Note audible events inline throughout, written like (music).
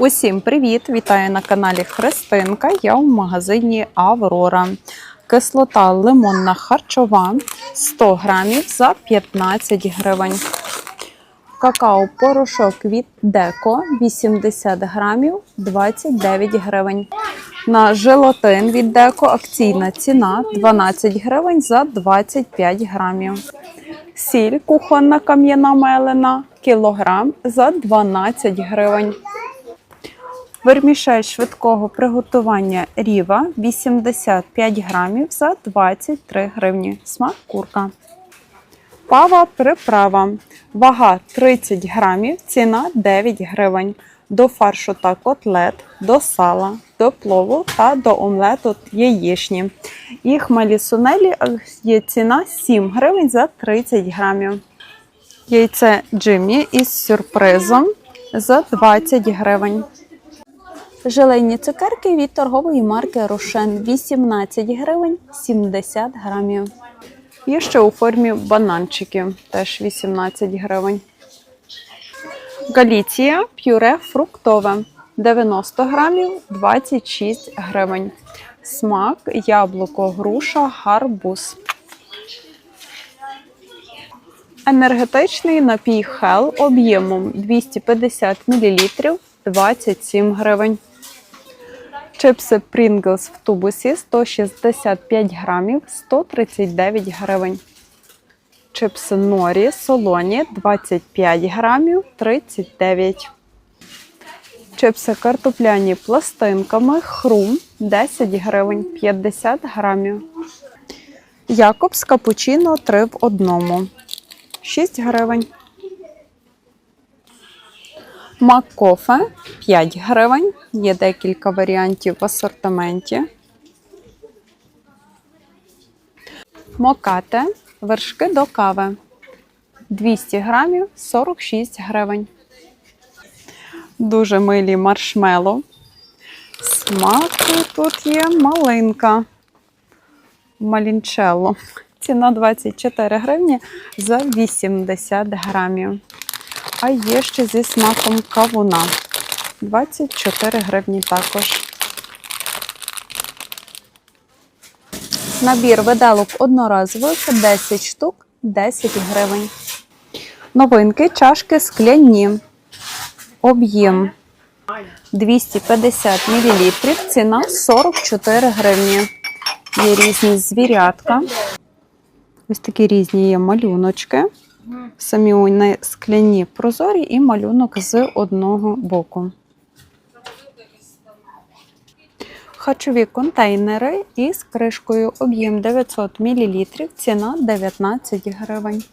Усім привіт! Вітаю на каналі Христинка. Я в магазині Аврора. Кислота лимонна харчова 100 грамів за 15 гривень. Какао-порошок від Деко 80 грамів 29 гривень. На желатин від Деко акційна ціна 12 гривень за 25 грамів. Сіль кухонна кам'яна мелена кілограм за 12 гривень. Вермішель швидкого приготування ріва 85 грамів за 23 гривні. Смак курка. Пава приправа. Вага 30 грамів, ціна 9 гривень. До фаршу та котлет, до сала, до плову та до омлету яєчні. І хмелі сунелі е, є ціна 7 гривень за 30 грамів. Яйце Джиммі із сюрпризом за 20 гривень. Желейні цукерки від торгової марки Рошен 18 гривень 70 грамів. Є ще у формі бананчиків, теж 18 гривень. Галіція пюре фруктове 90 грамів 26 гривень. Смак, яблуко, груша, гарбуз. Енергетичний напій Хел об'ємом 250 мл 27 гривень. Чипси Pringles в тубусі 165 грамів 139 гривень. Чипси Норі солоні 25 грамів 39. Чипси картопляні пластинками хрум 10 гривень 50 грамів. Якобс капучино 3 в одному 6 гривень. Маккофе 5 гривень. Є декілька варіантів в асортименті. Мокате вершки до кави 200 грамів 46 гривень. Дуже милі маршмело. Смаку тут є малинка. Малінчелло. Ціна 24 гривні за 80 грамів. А є ще зі смаком кавуна. 24 гривні також. Набір виделок одноразових 10 штук 10 гривень. Новинки чашки скляні. Об'єм 250 мл. Ціна 44 гривні. Є різні звірятка. Ось такі різні є малюночки. Самі вони скляні прозорі і малюнок з одного боку. Харчові контейнери із кришкою об'єм 900 мл, ціна 19 гривень.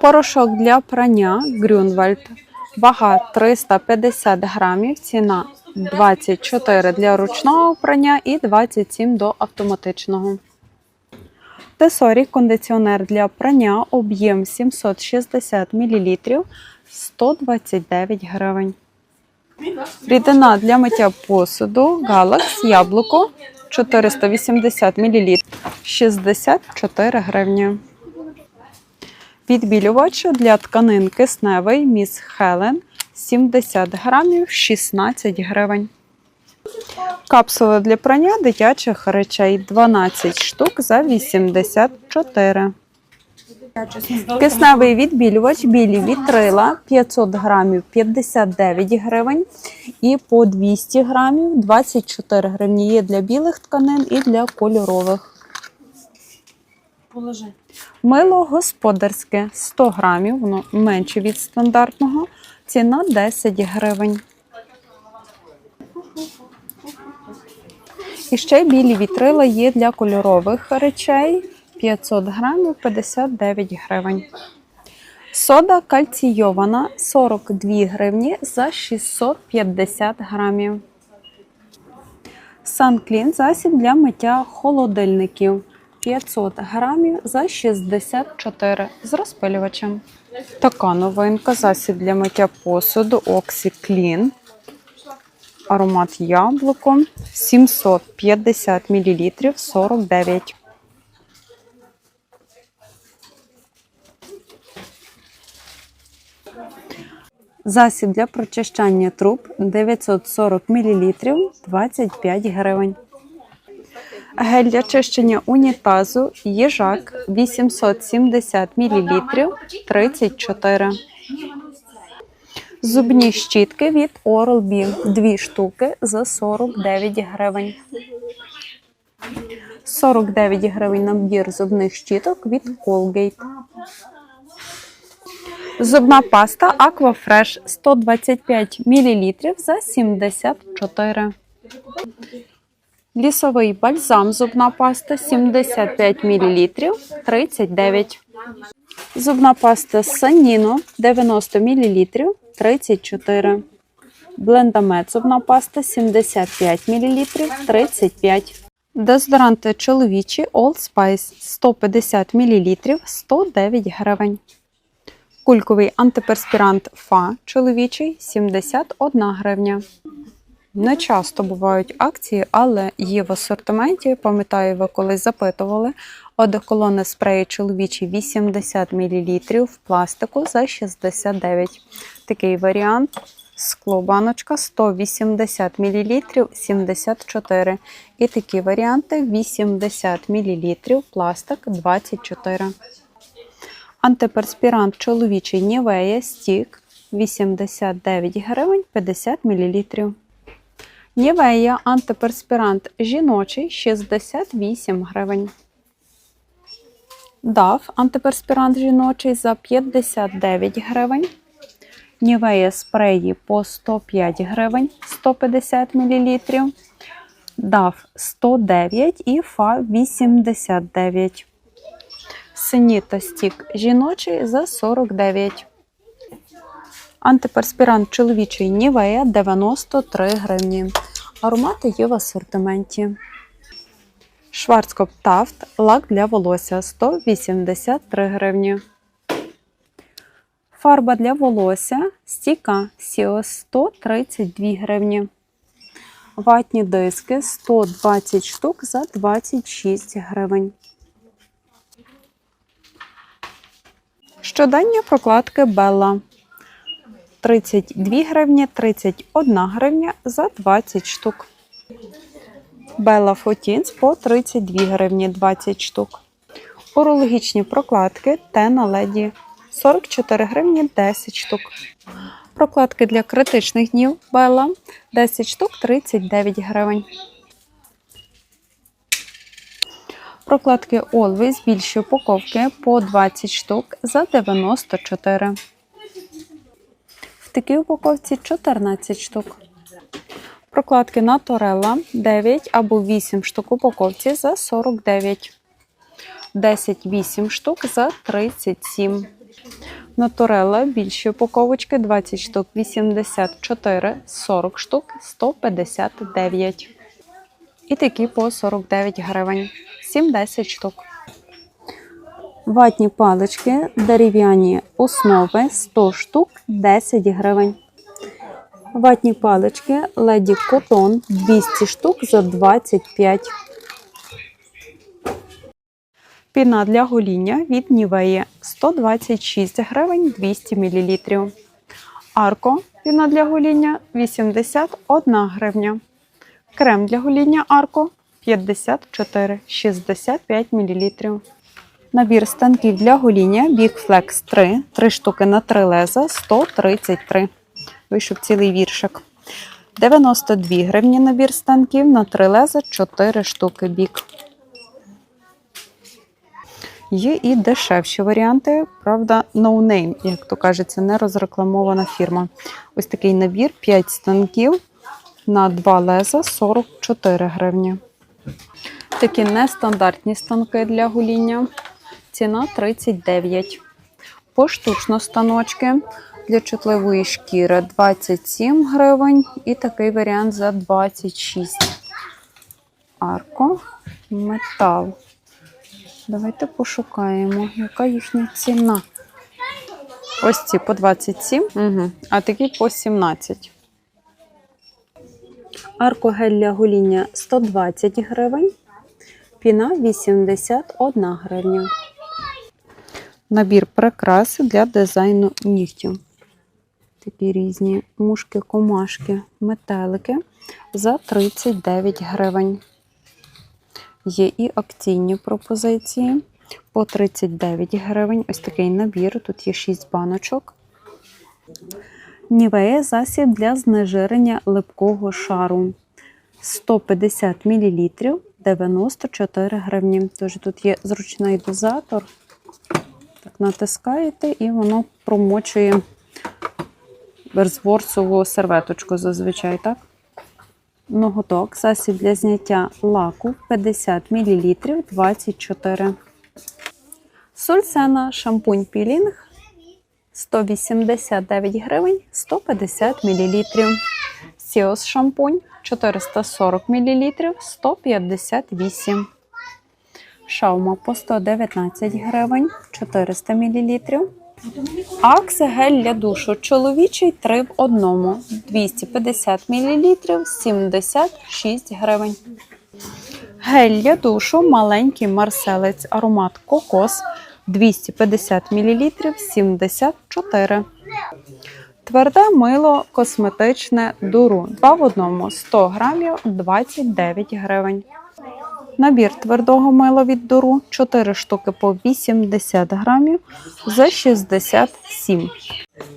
Порошок для прання Грюнвальд. Вага 350 грамів, ціна 24 для ручного прання і 27 до автоматичного. Тесорі кондиціонер для прання об'єм 760 мл 129 гривень. Рідина для миття посуду Galax яблуко 480 мл 64 гривні. Відбілювач для тканин кисневий Міс Хелен 70 грамів 16 гривень. Капсули для прання дитячих речей 12 штук за 84. Кисневий відбілювач білі вітрила 500 грамів 59 гривень. І по 200 грамів 24 гривні. Є для білих тканин і для кольорових. Мило господарське 100 грамів, воно менше від стандартного. Ціна 10 гривень. І ще білі вітрила є для кольорових речей 500 грамів 59 гривень. Сода кальційована 42 гривні за 650 грамів. Санклін засіб для миття холодильників 500 грамів за 64 з розпилювачем. Така новинка засіб для миття посуду OxyClean. Аромат яблуко 750 мл 49. Засіб для прочищання труб 940 мл 25 гривень. Гель для чищення унітазу їжак 870 мл 34. Зубні щітки від Oral-B 2 штуки за 49 гривень. 49 гривень набір зубних щіток від Colgate. Зубна паста Aquafresh 125 мл за 74. Лісовий бальзам зубна паста 75 мл 39. Зубна паста Саніно 90 мл 34. Блендамет зубна паста 75 мл 35. Дезодоранти чоловічі Old Spice 150 мл 109 гривень. Кульковий антиперспірант ФА чоловічий 71 гривня. Не часто бувають акції, але є в асортименті. Пам'ятаю, ви колись запитували. Одеколони спреї чоловічі 80 мл в пластику за 69. Такий варіант. Скло баночка 180 мл 74. І такі варіанти 80 мл пластик 24. Антиперспірант чоловічий Нівея Стік 89 гривень 50 мл. Нівея антиперспірант жіночий 68 гривень. Дав антиперспірант жіночий за 59 гривень. Нівея спреї по 105 гривень 150 мл. Дав 109 і Фа 89. Синіта стік жіночий за 49. Антиперспірант чоловічий Нівея 93 гривні. Аромати є в асортименті. Шварцкоп Тафт лак для волосся 183 гривні. Фарба для волосся стіка Сіос 132 гривні. Ватні диски 120 штук за 26 гривень. Щоденні прокладки Белла 32 гривні, 31 гривня за 20 штук. Белла Фотінс по 32 гривні 20 штук. Урологічні прокладки Тена Леді 44 гривні 10 штук. Прокладки для критичних днів Белла 10 штук 39 гривень. Прокладки Always більші упаковки по 20 штук за 94. В такій упаковці 14 штук. Прокладки Наторелла 9 або 8 штук упаковці за 49. 10-8 штук за 37. Наторелла більші упаковочки 20 штук 84, 40 штук 159. І такі по 49 гривень. 7-10 штук. Ватні палички дерев'яні основи 100 штук 10 гривень. Ватні палички леді котон 200 штук за 25. Піна для гоління від Нівеї 126 гривень 200 мл. Арко піна для гоління 81 гривня. Крем для гоління Арко 54 65 мл. Набір станків для гоління Big Flex 3, 3 штуки на 3 леза 133. Вийшов цілий віршик. 92 гривні набір станків на 3 леза 4 штуки бік. Є і дешевші варіанти, правда, no name, як то кажеться, не розрекламована фірма. Ось такий набір 5 станків на 2 леза 44 гривні. Такі нестандартні станки для гуління. Ціна 39. Поштучно станочки для чутливої шкіри 27 гривень. І такий варіант за 26. Арко, метал. Давайте пошукаємо, яка їхня ціна. Ось ці по 27, угу. а такі по 17. Аркогель для гоління 120 гривень. Піна 81 гривня. Набір прикрас для дизайну нігтів. такі різні мушки, комашки, метелики за 39 гривень. Є і акційні пропозиції по 39 гривень. Ось такий набір. Тут є 6 баночок. Нівея засіб для знежирення липкого шару. 150 мл 94 гривні. Тож тут є зручний дозатор. Натискаєте і воно промочує берзворсову серветочку зазвичай, так? Ноготок, засіб для зняття лаку 50 мл 24. Сульсена шампунь пілінг 189 гривень 150 мл. Сіос шампунь 440 мл 158. Шаума по 119 гривень 400 мл. Акс гель для душу чоловічий 3 в одному 250 мл 76 гривень. Гель для душу маленький марселець аромат кокос 250 мл 74. Тверде мило косметичне дуру 2 в одному 100 грамів 29 гривень. Набір твердого мила від дуру 4 штуки по 80 грамів за 67.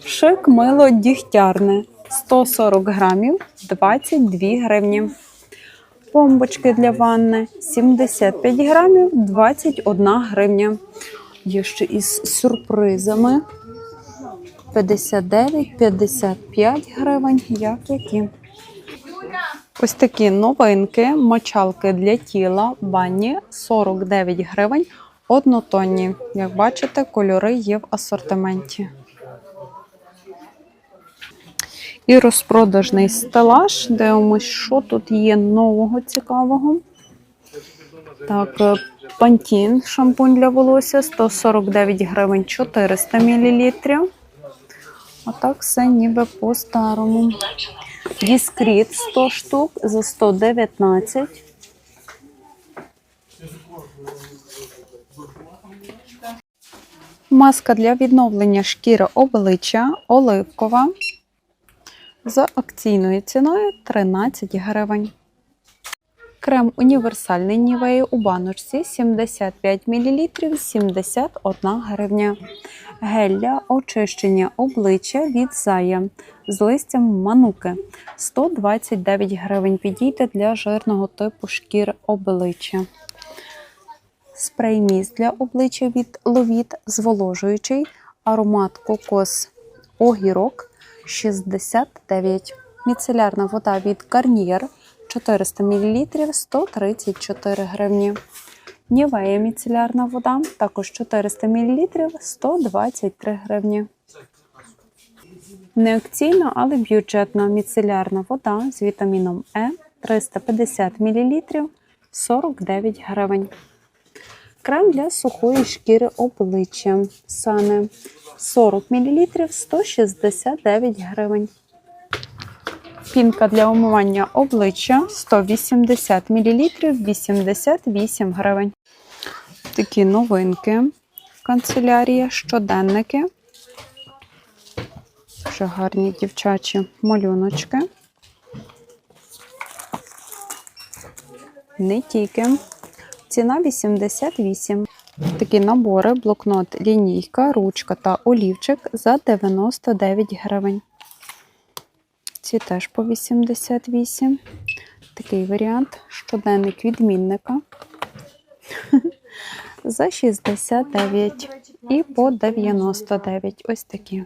Шик мило дігтярне 140 грамів 22 гривні. Помбочки для ванни 75 грамів 21 гривня. Є ще із сюрпризами 59-55 гривень, як які. Ось такі новинки, мочалки для тіла, бані 49 гривень, однотонні. Як бачите, кольори є в асортименті. І розпродажний стелаж. Дивимось, що тут є нового цікавого. Так, е, Пантін шампунь для волосся 149 гривень 400 мл. Отак все ніби по-старому. Діскріт 100 штук за 119. Маска для відновлення шкіри обличчя оливкова за акційною ціною 13 гривень. Крем універсальний Нівеї у баночці 75 мл 71 гривня. Гель для очищення обличчя від зая з листям мануки 129 гривень. Підійде для жирного типу шкір обличчя. Спрей міст для обличчя від ловіт зволожуючий. Аромат кокос огірок 69. Міцелярна вода від Garnier 400 мл 134 гривні. Нівея міцелярна вода також 400 мл 123 гривні. Не акційна, але бюджетна міцелярна вода з вітаміном Е 350 мл 49 гривень. Крем для сухої шкіри обличчя Сане 40 мл 169 гривень. Пінка для умивання обличчя 180 мл 88 гривень. Такі новинки. Канцелярія, щоденники. Вже гарні дівчачі малюночки. Не тільки. Ціна 88. Такі набори, блокнот, лінійка, ручка та олівчик за 99 гривень. Ці теж по 88. Такий варіант. Щоденник відмінника. (laughs) За 69 і по 99. Ось такі.